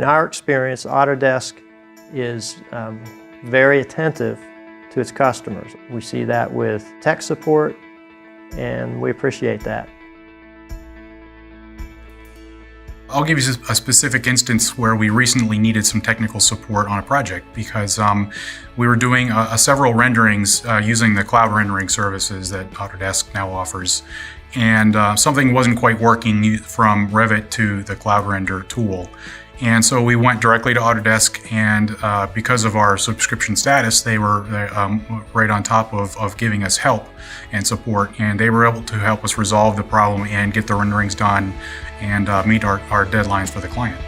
In our experience, Autodesk is um, very attentive to its customers. We see that with tech support, and we appreciate that. I'll give you a specific instance where we recently needed some technical support on a project because um, we were doing uh, several renderings uh, using the cloud rendering services that Autodesk now offers, and uh, something wasn't quite working from Revit to the cloud render tool. And so we went directly to Autodesk, and uh, because of our subscription status, they were uh, um, right on top of, of giving us help and support. And they were able to help us resolve the problem and get the renderings done and uh, meet our, our deadlines for the client.